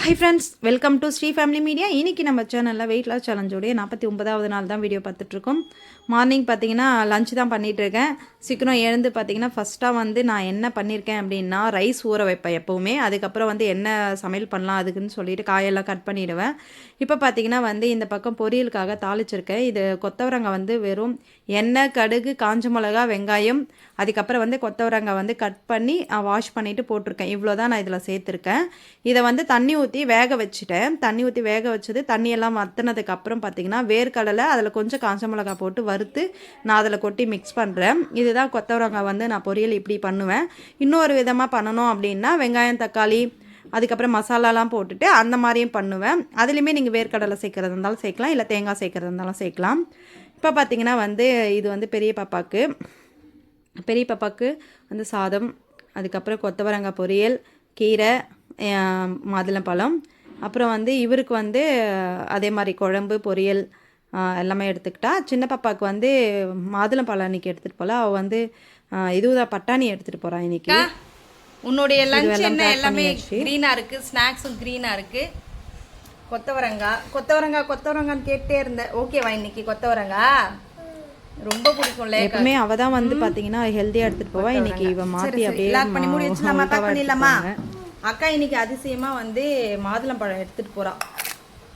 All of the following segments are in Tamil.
Hi friends welcome to Sri family media இன்னைக்கு நம்ம சேனலில் வெயிட் லாஸ் சேலஞ்சோடைய நாற்பத்தி ஒன்பதாவது நாள் தான் வீடியோ பார்த்துட்ருக்கோம் மார்னிங் பார்த்தீங்கன்னா லஞ்ச் தான் பண்ணிகிட்ருக்கேன் சீக்கிரம் எழுந்து பார்த்தீங்கன்னா ஃபஸ்ட்டாக வந்து நான் என்ன பண்ணியிருக்கேன் அப்படின்னா ரைஸ் ஊற வைப்பேன் எப்போவுமே. அதுக்கப்புறம் வந்து என்ன சமையல் பண்ணலாம் அதுக்குன்னு சொல்லிட்டு காயெல்லாம் கட் பண்ணிவிடுவேன் இப்போ பார்த்தீங்கன்னா வந்து இந்த பக்கம் பொரியலுக்காக தாளிச்சிருக்கேன். இது கொத்தவரங்காய் வந்து வெறும் எண்ணெய் கடுகு காஞ்ச மிளகா வெங்காயம் அதுக்கப்புறம் வந்து கொத்தவரங்காய் வந்து கட் பண்ணி வாஷ் பண்ணிவிட்டு போட்டிருக்கேன். இவ்வளோ தான் நான் இதில் சேர்த்துருக்கேன். இதை வந்து தண்ணி ஊற்றி வேக வச்சுட்டேன். தண்ணி ஊற்றி வேக வச்சது தண்ணியெல்லாம் வற்றினதுக்கு அப்புறம் பார்த்தீங்கன்னா வேர்க்கடலை அதில் கொஞ்சம் காஞ்ச மிளகா போட்டு வறுத்து நான் அதில் கொட்டி மிக்ஸ் பண்ணுறேன் இது இதுதான் கொத்தவரங்காய் வந்து நான் பொரியல் இப்படி பண்ணுவேன். இன்னொரு விதமாக பண்ணணும் அப்படின்னா வெங்காயம் தக்காளி அதுக்கப்புறம் மசாலாலாம் போட்டுட்டு அந்த மாதிரியும் பண்ணுவேன். அதுலேயுமே நீங்கள் வேர்க்கடலை சேர்க்குறது இருந்தாலும் சேர்க்கலாம் இல்லை தேங்காய் சேர்க்குறது இருந்தாலும் சேர்க்கலாம். இப்போ பார்த்தீங்கன்னா வந்து இது வந்து பெரிய பாப்பாவுக்கு பெரிய பாப்பாவுக்கு வந்து சாதம் அதுக்கப்புறம் கொத்தவரங்காய் பொரியல் கீரை மாதுளம்பழம். அப்புறம் வந்து இவருக்கு வந்து அதே மாதிரி குழம்பு பொரியல் எல்லாமே எடுத்துக்கிட்டா. சின்ன பாப்பாவுக்கு வந்து மாதுளம்பழம் இன்னைக்கு எடுத்துகிட்டு போகல அவள் வந்து இதுதான் பட்டாணி எடுத்துகிட்டு போகிறான் இன்னைக்கு. உன்னுடைய லஞ்ச் என்ன? எல்லாமே பண்ணியாச்சு. க்ரீனா இருக்கு. ஸ்நாக்ஸும் க்ரீனா இருக்கு. கொத்தவரங்காய் கொத்தவரங்காய் கொத்தவரங்கான்னு கேட்டே இருந்தேன் ஓகேவா இன்னைக்கு கொத்தவரங்காய் ரொம்ப பிடிக்கும்ல எப்பவுமே அவ தான் வந்து பார்த்தீங்கன்னா ஹெல்த்தியாக எடுத்துகிட்டு போவா. இன்னைக்கு இவ மாற்றி அப்படியே லாக் பண்ணி மூடி வச்சுலாமா பேக் பண்ணிடலாமா? எடுத்துட்டு அக்கா இன்னைக்கு அதிசயமா வந்து மாதுளம்பழம் எடுத்துட்டு போறா.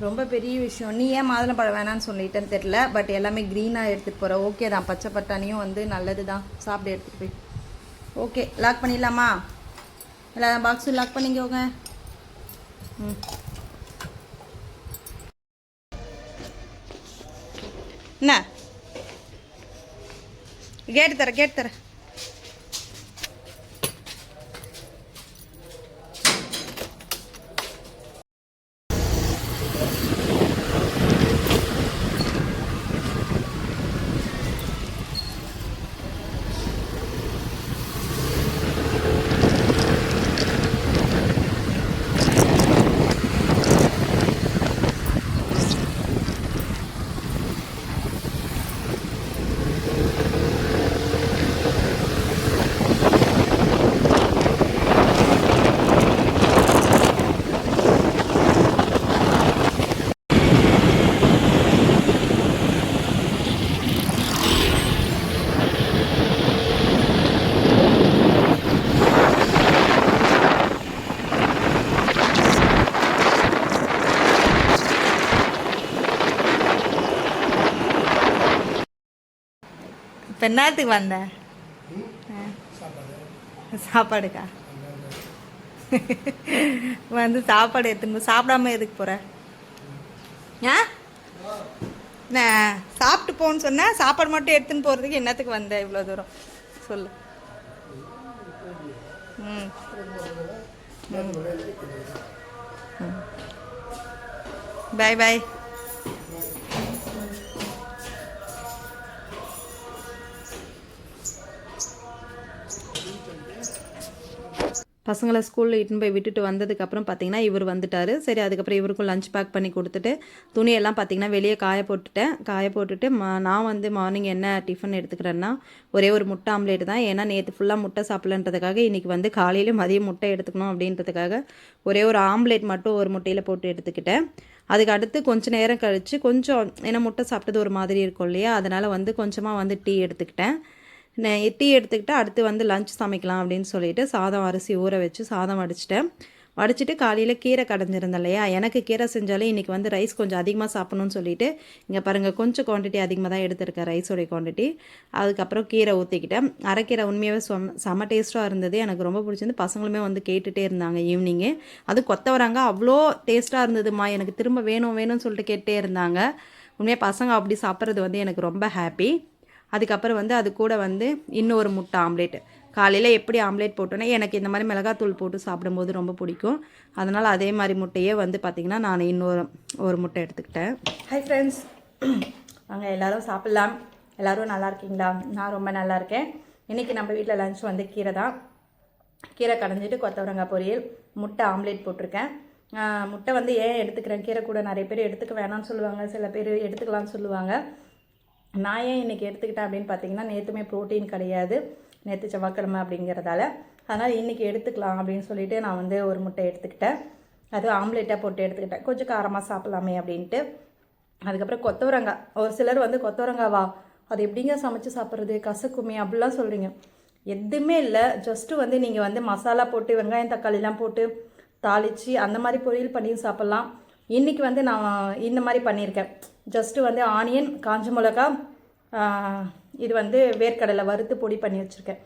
ரொம்ப பெரிய விஷயம். நீ ஏன் மாதுளம்பழம் வேணான்னு சொல்லிட்டேன்னு தெரில பட் எல்லாமே க்ரீனாக எடுத்துகிட்டு போகிற ஓகே தான் பச்சை பட்டாணியும் வந்து நல்லது தான். சாப்பிட்டு எடுத்துகிட்டு போய். ஓகே லாக் பண்ணிடலாமா? எல்லா பாக்ஸும் லாக் பண்ணிக்கோங்க. ம். என்ன? கேட்டு தர கேட்டு தரேன் இப்போ என்னத்துக்கு வந்த. சாப்பாடுக்கா? வந்து சாப்பாடு எடுத்துன்னு போ- சாப்பிடாம எதுக்கு போற? ஆ? சாப்பிட்டு போன்னு சொன்ன சாப்பாடு மட்டும் எடுத்துன்னு போகிறதுக்கு என்னத்துக்கு வந்த இவ்வளோ தூரம்? சொல்லு. ம். பாய் பாய். பசங்களை ஸ்கூலில் இட்டுன்னு போய் விட்டுட்டு வந்ததுக்கப்புறம் பார்த்தீங்கன்னா இவர் வந்துட்டார். சரி அதுக்கப்புறம் இவருக்கும் லஞ்ச் பேக் பண்ணி கொடுத்துட்டு துணியெல்லாம் பார்த்தீங்கன்னா வெளியே காய போட்டுட்டேன். காய போட்டுட்டு மா நான் வந்து மார்னிங் என்ன டிஃபன் எடுத்துக்கிறேன்னா ஒரே ஒரு முட்டை ஆம்லேட் தான். ஏன்னா நேற்று ஃபுல்லாக முட்டை சாப்பிட்லன்றதுக்காக இன்றைக்கி வந்து காலையில் மதியம் முட்டை எடுத்துக்கணும் அப்படின்றதுக்காக ஒரே ஒரு ஆம்லேட் மட்டும் ஒரு முட்டையில் போட்டு எடுத்துக்கிட்டேன். அதுக்கு அடுத்து கொஞ்சம் நேரம் கழித்து கொஞ்சம் ஏன்னா முட்டை சாப்பிட்டது ஒரு மாதிரி இருக்கும் இல்லையா? அதனால் வந்து கொஞ்சமாக வந்து டீ எடுத்துக்கிட்டேன். டீ எடுத்துக்கிட்டு அடுத்து வந்து லஞ்ச் சமைக்கலாம் அப்படின்னு சொல்லிட்டு சாதம் அரிசி ஊற வச்சு சாதம் வடிச்சிட்டேன். வடிச்சிட்டு காலையில் கீரை கடைஞ்சிருந்தேன் இல்லையா? எனக்கு கீரை செஞ்சாலே இன்றைக்கி வந்து ரைஸ் கொஞ்சம் அதிகமாக சாப்பிட்ணுன்னு சொல்லிட்டு இங்கே பாருங்கள் கொஞ்சம் குவான்டிட்டி அதிகமாக தான் எடுத்திருக்கேன் ரைஸோடைய குவான்டிட்டி அதுக்கப்புறம் கீரை ஊற்றிக்கிட்டேன் அரைக்கீரை உண்மையாகவே சொம் செம்ம டேஸ்ட்டாக இருந்தது. எனக்கு ரொம்ப பிடிச்சிருந்து பசங்களுமே வந்து கேட்டுகிட்டே இருந்தாங்க ஈவினிங்கு அது கொத்தவராங்க அவ்வளோ டேஸ்ட்டாக இருந்ததுமா எனக்கு திரும்ப வேணும் வேணும்னு சொல்லிட்டு கேட்டே இருந்தாங்க. உண்மையாக பசங்க அப்படி சாப்பிட்றது வந்து எனக்கு ரொம்ப ஹாப்பி அதுக்கப்புறம் வந்து அது கூட வந்து இன்னொரு முட்டை ஆம்லேட் காலையில் எப்படி ஆம்லேட் போட்டோன்னே எனக்கு இந்த மாதிரி மிளகாத்தூள் போட்டு சாப்பிடும்போது ரொம்ப பிடிக்கும். அதனால் அதே மாதிரி முட்டையே வந்து பார்த்திங்கன்னா நான் இன்னொரு ஒரு முட்டை எடுத்துக்கிட்டேன். ஹை ஃப்ரெண்ட்ஸ் நாங்கள் எல்லோரும் சாப்பிட்லாம். எல்லோரும் நல்லா இருக்கீங்களா? நான் ரொம்ப நல்லா இருக்கேன். இன்றைக்கி நம்ம வீட்டில் லஞ்ச் வந்து கீரை தான். கீரை கடைஞ்சிட்டு கொத்தவரங்காய் பொரியல் முட்டை ஆம்லேட் போட்டிருக்கேன். முட்டை வந்து ஏன் எடுத்துக்கிறேன்? கீரை கூட நிறைய பேர் எடுத்துக்க வேணாம்னு சொல்லுவாங்க. சில பேர் எடுத்துக்கலாம்னு சொல்லுவாங்க. நான் ஏன் இன்றைக்கி எடுத்துக்கிட்டேன் அப்படின்னு பார்த்தீங்கன்னா நேற்றுமே ப்ரோட்டீன் கிடையாது. நேற்று செவ்வாய்க்கிழமை அப்படிங்கிறதால. அதனால் இன்றைக்கி எடுத்துக்கலாம் அப்படின்னு சொல்லிட்டு நான் வந்து ஒரு முட்டை எடுத்துக்கிட்டேன். அது ஆம்லேட்டாக போட்டு எடுத்துக்கிட்டேன். கொஞ்சம் காரமாக சாப்பிட்லாமே அப்படின்ட்டு. அதுக்கப்புறம் கொத்தவரங்காய். ஒரு சிலர் வந்து கொத்தவரங்காவா? அது எப்படிங்க சமைச்சு சாப்பிட்றது? கசக்குமே அப்படிலாம் சொல்கிறீங்க எதுவுமே இல்லை. ஜஸ்ட்டு வந்து நீங்கள் வந்து மசாலா போட்டு வெங்காயம் தக்காளிலாம் போட்டு தாளித்து அந்த மாதிரி பொரியல் பண்ணி சாப்பிட்லாம். இன்றைக்கி வந்து நான் இந்த மாதிரி பண்ணியிருக்கேன். ஜஸ்ட்டு வந்து ஆனியன் காஞ்ச மிளகா இது வந்து வேர்க்கடலை வறுத்து பொடி பண்ணி வச்சுருக்கேன்.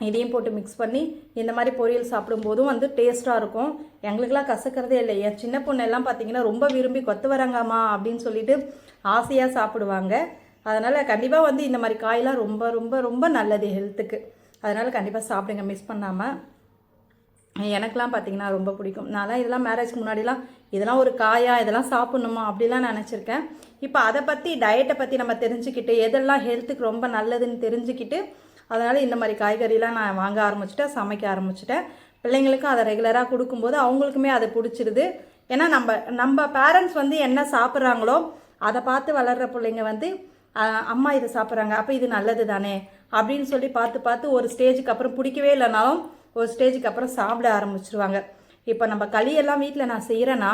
இதையும் போட்டு மிக்ஸ் பண்ணி இந்த மாதிரி பொரியல் சாப்பிடும்போதும் வந்து டேஸ்ட்டாக இருக்கும். எங்களுக்கெல்லாம் கசக்கிறதே இல்லை. என் சின்ன பொண்ணெல்லாம் பார்த்திங்கன்னா பார்த்தீங்கன்னா ரொம்ப விரும்பி கொத்து வராங்கம்மா அப்படின்னு சொல்லிட்டு ஆசையாக சாப்பிடுவாங்க. அதனால் கண்டிப்பாக வந்து இந்த மாதிரி காயெலாம் ரொம்ப ரொம்ப ரொம்ப நல்லது ஹெல்த்துக்கு அதனால் கண்டிப்பாக சாப்பிடுங்க மிஸ் பண்ணாமல் எனக்கெலாம் பார்த்தீங்கன்னா ரொம்ப பிடிக்கும். நான்லாம் இதெல்லாம் மேரேஜ்க்கு முன்னாடிலாம் இதெல்லாம் ஒரு காயா இதெல்லாம் சாப்பிட்ணுமா அப்படிலாம் நினச்சிருக்கேன். இப்போ அதை பற்றி டயட்டை பற்றி நம்ம தெரிஞ்சுக்கிட்டு எதெல்லாம் ஹெல்த்துக்கு ரொம்ப நல்லதுன்னு தெரிஞ்சுக்கிட்டு அதனால் இந்த மாதிரி காய்கறிலாம் நான் வாங்க ஆரம்பிச்சிட்டேன் சமைக்க ஆரம்பிச்சிட்டேன். பிள்ளைங்களுக்கும் அதை ரெகுலராக கொடுக்கும்போது அவங்களுக்குமே அது பிடிச்சிருது. ஏன்னா நம்ம நம்ம பேரண்ட்ஸ் வந்து என்ன சாப்பிட்றாங்களோ அதை பார்த்து வளர்கிற பிள்ளைங்க வந்து அம்மா இதை சாப்பிட்றாங்க அப்போ இது நல்லது தானே அப்படின்னு சொல்லி பார்த்து பார்த்து ஒரு ஸ்டேஜுக்கு அப்புறம் பிடிக்கவே இல்லைனாலும் ஒரு ஸ்டேஜுக்கு அப்புறம் சாப்பிட ஆரம்பிச்சிருவாங்க. இப்போ நம்ம களியெல்லாம் வீட்டில் நான் செய்கிறேன்னா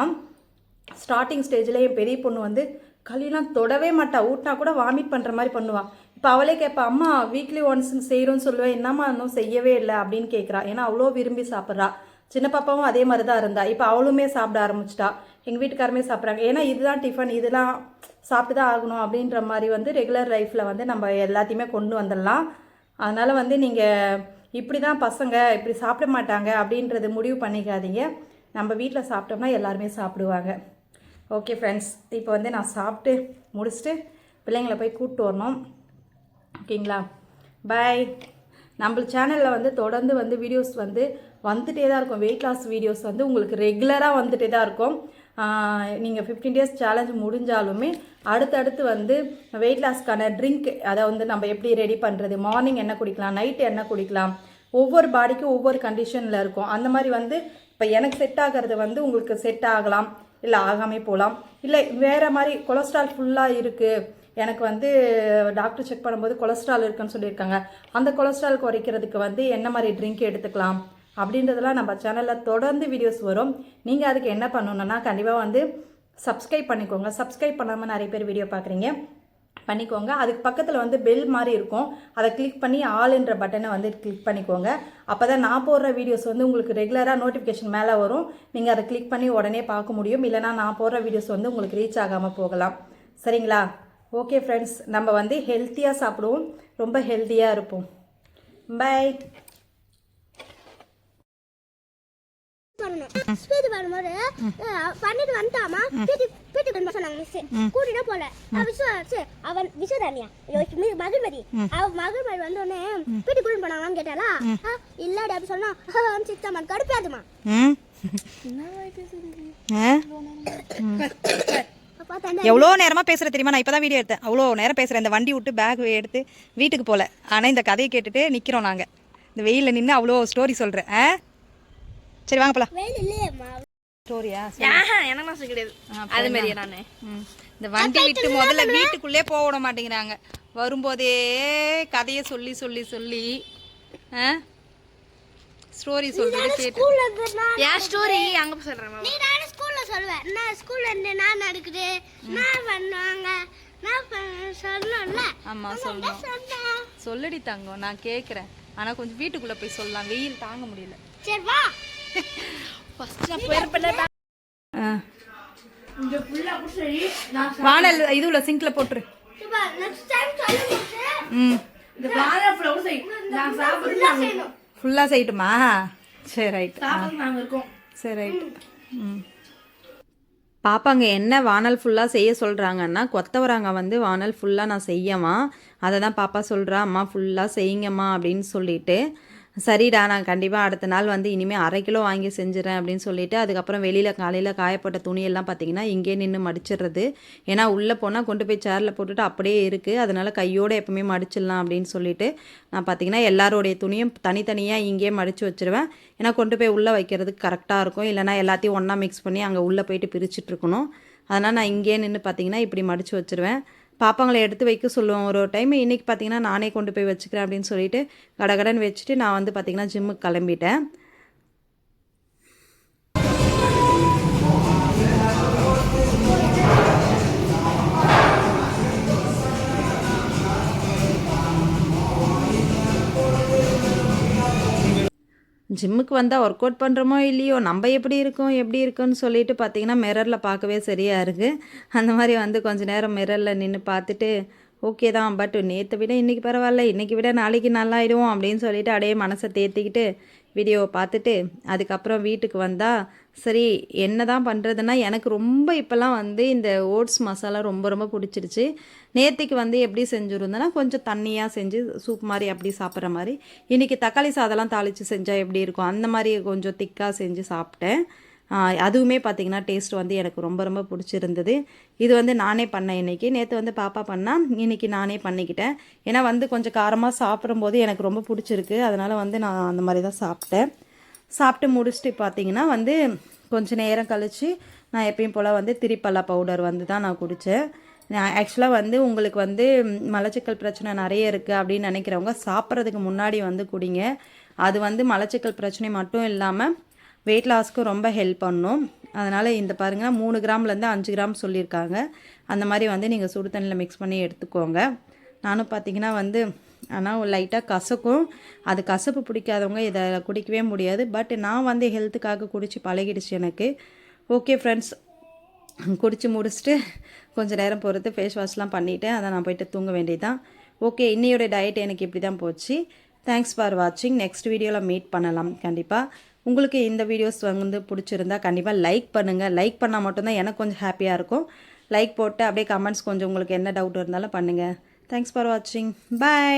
ஸ்டார்டிங் ஸ்டேஜில் என் பெரிய பொண்ணு வந்து களியெல்லாம் தொடவே மாட்டா ஊட்டினா கூட வாமிட் பண்ணுற மாதிரி பண்ணுவாள் இப்போ அவளே கேட்பா அம்மா வீக்லி ஒன்ஸ் செய்கிறோன்னு சொல்லுவேன் என்னம்மா இன்னும் செய்யவே இல்லை? அப்படின்னு கேட்குறா ஏன்னா அவ்வளோ விரும்பி சாப்பிட்றா. சின்ன பாப்பாவும் அதே மாதிரி தான் இருந்தா. இப்போ அவளுமே சாப்பிட ஆரம்பிச்சிட்டா. எங்கள் வீட்டுக்காரமே சாப்பிட்றாங்க. ஏன்னா இதுதான் டிஃபன் இதெல்லாம் சாப்பிட்டு தான் ஆகணும் அப்படின்ற மாதிரி வந்து ரெகுலர் லைஃப்பில் வந்து நம்ம எல்லாத்தையுமே கொண்டு வந்துடலாம். அதனால் வந்து நீங்கள் இப்படி தான் பசங்க இப்படி சாப்பிட மாட்டாங்க அப்படின்றது முடிவு பண்ணிக்காதீங்க. நம்ம வீட்டில் சாப்பிட்டோம்னா எல்லாருமே சாப்பிடுவாங்க. ஓகே ஃப்ரெண்ட்ஸ் இப்போ வந்து நான் சாப்பிட்டு முடிச்சுட்டு பிள்ளைங்களை போய் கூப்பிட்டு வரணும். ஓகேங்களா பை நம்ம சேனலில் வந்து தொடர்ந்து வந்து வீடியோஸ் வந்து வந்துகிட்டே தான் இருக்கும். வெயிட் லாஸ் வீடியோஸ் வந்து உங்களுக்கு ரெகுலராக வந்துகிட்டே தான் இருக்கும். நீங்கள் ஃபிஃப்டீன் டேஸ் சேலஞ்ச் முடிஞ்சாலுமே அடுத்தடுத்து வந்து வெயிட் லாஸ்க்கான ட்ரிங்க் அதை வந்து நம்ம எப்படி ரெடி பண்ணுறது மார்னிங் என்ன குடிக்கலாம் நைட்டு என்ன குடிக்கலாம். ஒவ்வொரு பாடிக்கும் ஒவ்வொரு கண்டிஷனில் இருக்கும். அந்த மாதிரி வந்து இப்போ எனக்கு செட் ஆகிறது வந்து உங்களுக்கு செட் ஆகலாம். இல்லை ஆகாமே போகலாம் இல்லை வேறு மாதிரி கொலஸ்ட்ரால் ஃபுல்லாக இருக்குது எனக்கு வந்து டாக்டர் செக் பண்ணும்போது கொலஸ்ட்ரால் இருக்குன்னு சொல்லியிருக்காங்க. அந்த கொலஸ்ட்ரால் குறைக்கிறதுக்கு வந்து என்ன மாதிரி ட்ரிங்க் எடுத்துக்கலாம்? அப்படின்றதெல்லாம் நம்ம சேனலில் தொடர்ந்து வீடியோஸ் வரும். நீங்கள் அதுக்கு என்ன பண்ணணுன்னா கண்டிப்பாக வந்து சப்ஸ்கிரைப் பண்ணிக்கோங்க. சப்ஸ்கிரைப் பண்ணாமல் நிறைய பேர் வீடியோ பார்க்குறீங்க. பண்ணிக்கோங்க. அதுக்கு பக்கத்தில் வந்து பெல் மாதிரி இருக்கும். அதை கிளிக் பண்ணி ஆளுன்ற பட்டனை வந்து கிளிக் பண்ணிக்கோங்க. அப்போ தான் நான் போடுற வீடியோஸ் வந்து உங்களுக்கு ரெகுலராக நோட்டிஃபிகேஷன் மேலே வரும். நீங்கள் அதை கிளிக் பண்ணி உடனே பார்க்க முடியும். இல்லைனா நான் போடுற வீடியோஸ் வந்து உங்களுக்கு ரீச் ஆகாமல் போகலாம். சரிங்களா? ஓகே ஃப்ரெண்ட்ஸ் நம்ம வந்து ஹெல்த்தியாக சாப்பிடுவோம். ரொம்ப ஹெல்த்தியாக இருப்போம். பை ஸ்பீட் பண்ணும்போது பண்ணிட்டு வந்துட்டாமா? பீட்டி பீட்டி பண்ண சொன்னாங்க மிஸ் கூட்டிட்டு போல. விஸ்வ சே, அவன் விஸ்வதானியா மகிழ்மதி அவ மகிழ்மதி வந்த உடனே பீட்டி கூட்டிட்டு போனாங்களான்னு கேட்டாலா இல்லடி அப்படி சொன்னா. சித்தம்மா கடுப்பாதுமா. எவ்வளோ நேரமாக பேசுகிற தெரியுமா? நான் இப்போ தான் வீடியோ எடுத்தேன். அவ்வளோ நேரம் பேசுகிறேன் இந்த வண்டி விட்டு பேக் எடுத்து வீட்டுக்கு போகல ஆனால் இந்த கதையை கேட்டுட்டு நிற்கிறோம் நாங்கள் இந்த வெயிலில் நின்று அவ்வளோ ஸ்டோரி சொல்கிறேன் ஆ? சரி வாங்க போலாம். வெயில் இல்லையேம்மா ஸ்டோரியா எனக்கு ஆசை கிடையாது. அது மாதிரியே நானு. ம். இந்த வண்டி விட்டு முதல்ல வீட்டுக்குள்ளே போக விட மாட்டேங்கிறாங்க. வரும்போதே கதையை சொல்லி சொல்லி சொல்லி ஸ்டோரி சொல்கிறது கேட்டு. என் ஸ்டோரி அங்க போய் சொல்றேன் நீ நானே ஸ்கூல்ல சொல்லுவேன் நான் ஸ்கூல்ல இருந்து நான் நடக்குது. நான் பண்ணுவாங்க. நான் சொல்லணும்ல. நான் சொல்லணும். சொல்லடி தங்கம் நான் கேட்குறேன் ஆனால் கொஞ்சம் வீட்டுக்குள்ளே போய் சொல்லலாம். வெயில் தாங்க முடியல. சரி வா. வானல் இது உள்ள சிங்கில் போட்டுரு. ஃபுல்லாக செய்யட்டுமா? சரி ரைட் சரி ரைட் ம். பாப்பாங்க என்ன வானல் ஃபுல்லாக செய்ய சொல்கிறாங்கன்னா கொத்தவராங்க வந்து வானல் ஃபுல்லாக நான் செய்யமா அதை தான் பாப்பா சொல்கிறா அம்மா ஃபுல்லாக செய்யுங்கம்மா அப்படின்னு சொல்லிட்டு. சரிடா நான் கண்டிப்பாக அடுத்த நாள் வந்து இனிமேல் அரை கிலோ வாங்கி செஞ்சுறேன் அப்படின்னு சொல்லிவிட்டு அதுக்கப்புறம் வெளியில் காலையில் காயப்பட்ட துணியெல்லாம் பார்த்தீங்கன்னா இங்கே நின்று மடிச்சிடுறது. ஏன்னா உள்ளே போனால் கொண்டு போய் சேரில் போட்டுட்டு அப்படியே இருக்குது அதனால் கையோடு எப்போவுமே மடிச்சிடலாம் அப்படின்னு சொல்லிட்டு நான் பார்த்தீங்கன்னா எல்லாரோடைய துணியும் தனித்தனியாக இங்கேயே மடித்து வச்சிருவேன். ஏன்னா கொண்டு போய் உள்ளே வைக்கிறதுக்கு கரெக்டாக இருக்கும். இல்லைனா எல்லாத்தையும் ஒன்றா மிக்ஸ் பண்ணி அங்கே உள்ளே போயிட்டு பிரிச்சுட்ருக்கணும் அதனால் நான் இங்கேயே நின்று பார்த்தீங்கன்னா இப்படி மடித்து வச்சிருவேன். பாப்பாங்களை எடுத்து வைக்க சொல்லுவோம். ஒரு டைம் இன்றைக்கி பார்த்திங்கன்னா நானே கொண்டு போய் வச்சுக்கிறேன் அப்படின்னு சொல்லிட்டு கடகடன் வச்சுட்டு நான் வந்து பார்த்திங்கன்னா ஜிம்முக்கு கிளம்பிட்டேன். ஜிம்முக்கு வந்தால் ஒர்க் அவுட் பண்ணுறோமோ இல்லையோ நம்ம எப்படி இருக்கோம் எப்படி இருக்கோன்னு சொல்லிட்டு பார்த்தீங்கன்னா மிரரில் பார்க்கவே சரியாக இருக்குது அந்த மாதிரி வந்து கொஞ்ச நேரம் மிரரில் நின்று பார்த்துட்டு ஓகே தான் பட் நேற்றை விட இன்றைக்கி பரவாயில்ல இன்றைக்கி விட நாளைக்கு நல்லாயிடுவோம் அப்படின்னு சொல்லிட்டு அப்படியே மனசை தேர்த்திக்கிட்டு வீடியோவை பார்த்துட்டு அதுக்கப்புறம் வீட்டுக்கு வந்தால் சரி என்ன தான் பண்ணுறதுன்னா எனக்கு ரொம்ப இப்போல்லாம் வந்து இந்த ஓட்ஸ் மசாலா ரொம்ப ரொம்ப பிடிச்சிருச்சு. நேற்றுக்கு வந்து எப்படி செஞ்சுருந்தேன்னா கொஞ்சம் தண்ணியாக செஞ்சு சூப் மாதிரி அப்படி சாப்பிட்ற மாதிரி. இன்றைக்கி தக்காளி சாதம்லாம் தாளித்து செஞ்சால் எப்படி இருக்கும்? அந்த மாதிரி கொஞ்சம் திக்காக செஞ்சு சாப்பிட்டேன். அதுவுமே பார்த்திங்கன்னா டேஸ்ட் வந்து எனக்கு ரொம்ப ரொம்ப பிடிச்சிருந்தது. இது வந்து நானே பண்ணேன் இன்றைக்கி நேற்று வந்து பாப்பா பண்ணால் இன்றைக்கி நானே பண்ணிக்கிட்டேன். ஏன்னா வந்து கொஞ்சம் காரமாக சாப்பிடும்போது எனக்கு ரொம்ப பிடிச்சிருக்கு. அதனால் வந்து நான் அந்த மாதிரி தான் சாப்பிட்டேன். சாப்பிட்டு முடிச்சுட்டு பார்த்தீங்கன்னா வந்து கொஞ்சம் நேரம் கழித்து நான் எப்பயும் போல் வந்து திரிப்பல்லா பவுடர் வந்து தான் நான் குடித்தேன் நான் ஆக்சுவலாக வந்து உங்களுக்கு வந்து மலச்சிக்கல் பிரச்சனை நிறைய இருக்குது அப்படின்னு நினைக்கிறவங்க சாப்பிட்றதுக்கு முன்னாடி வந்து குடிங்க. அது வந்து மலச்சிக்கல் பிரச்சனை மட்டும் இல்லாமல் வெயிட் லாஸ்க்கு ரொம்ப ஹெல்ப் பண்ணும். அதனால் இந்த பாருங்கள் மூணு கிராம்லேருந்து அஞ்சு கிராம் சொல்லியிருக்காங்க. அந்த மாதிரி வந்து நீங்கள் சுடு தண்ணியில் மிக்ஸ் பண்ணி எடுத்துக்கோங்க. நானும் பார்த்தீங்கன்னா வந்து ஆனால் லைட்டாக கசக்கும். அது கசப்பு பிடிக்காதவங்க இதை குடிக்கவே முடியாது. பட் நான் வந்து ஹெல்த்துக்காக குடித்து பழகிடுச்சு எனக்கு. ஓகே ஃப்ரெண்ட்ஸ் குடித்து முடிச்சுட்டு கொஞ்சம் நேரம் பொறுத்து ஃபேஸ் வாஷ்லாம் பண்ணிவிட்டு அதை நான் போயிட்டு தூங்க வேண்டியதான் ஓகே இன்னையோட டயட் எனக்கு இப்படி தான் போச்சு தேங்க்ஸ் ஃபார் வாட்சிங் நெக்ஸ்ட் வீடியோவில் மீட் பண்ணலாம். கண்டிப்பாக உங்களுக்கு இந்த வீடியோஸ் வந்து பிடிச்சிருந்தா கண்டிப்பாக லைக் பண்ணுங்கள் லைக் பண்ணால் மட்டும்தான் எனக்கு கொஞ்சம் ஹாப்பியாக இருக்கும். லைக் போட்டு அப்படியே கமெண்ட்ஸ் கொஞ்சம் உங்களுக்கு என்ன டவுட் இருந்தாலும் பண்ணுங்கள் தேங்க்ஸ் ஃபார் வாட்சிங் பை